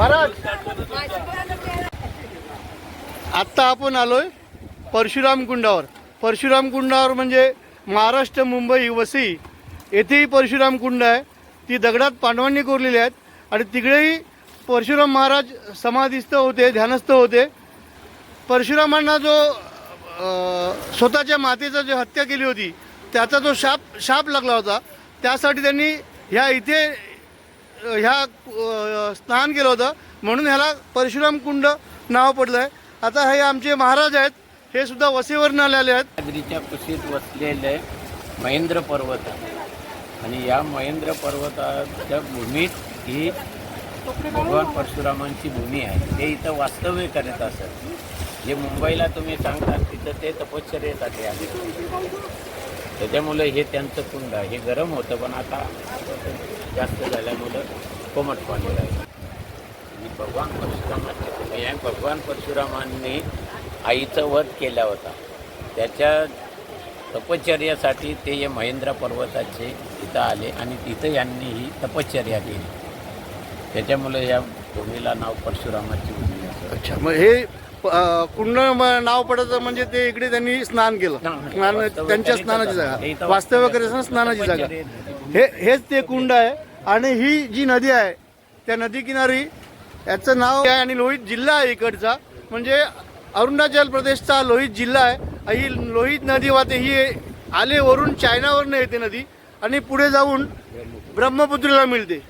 महाराज आत्ता आपण आलोय परशुराम कुंडावर. परशुराम कुंडावर म्हणजे महाराष्ट्र मुंबई वसई येथेही परशुराम कुंड आहे. ती दगडात पांडवांनी कोरलेली आहेत आणि तिकडेही परशुराम महाराज समाधीस्थ होते ध्यानस्थ होते. परशुरामांना जो स्वतःच्या मातेचा जो हत्या केली होती त्याचा जो शाप शाप लागला होता त्यासाठी त्यांनी ह्या इथे ह्या स्नान केलं होतं म्हणून ह्याला परशुराम कुंड नाव पडलं आहे आता हे आमचे महाराज आहेत हे सुद्धा वसेवरून आलेले आहेत. नगरीच्या कुशीत वसलेले महेंद्र पर्वत आहे. आणि या महेंद्र पर्वताच्या भूमीत ही भगवान परशुरामांची भूमी आहे. ते इथं वास्तव्य करत असत. जे मुंबईला तुम्ही सांगता तिथं ते तपश्चर्येसाठी आहे. त्याच्यामुळे हे त्यांचं कुंड आहे. हे गरम होतं पण आता जास्त झाल्यामुळं कोमट पाणी राहिलं. आणि भगवान परशुरामाची भगवान परशुरामांनी आईचा वध केला होता. त्याच्या तपश्चर्यासाठी ते या महेंद्र पर्वताचे इथं आले आणि तिथं यांनी ही तपश्चर्या केली. त्याच्यामुळे या भूमीला नाव परशुरामाची भूमी आहे अच्छा मग हे कुंड नाव पडायचं म्हणजे ते इकडे त्यांनी स्नान केलं. स्नान त्यांच्या स्नानाची जागा. वास्तव्य करताना स्नानाची जागा. हे हेच ते कुंड आहे. आणि ही जी नदी आहे त्या नदी किनारी याचं नाव आहे आणि लोहित जिल्हा आहे इकडचा. म्हणजे अरुणाचल प्रदेशचा लोहित जिल्हा आहे. ही लोहित नदी वाहते ही आले वरून चायनावरनं येते नदी. आणि पुढे जाऊन ब्रह्मपुत्रीला मिळते.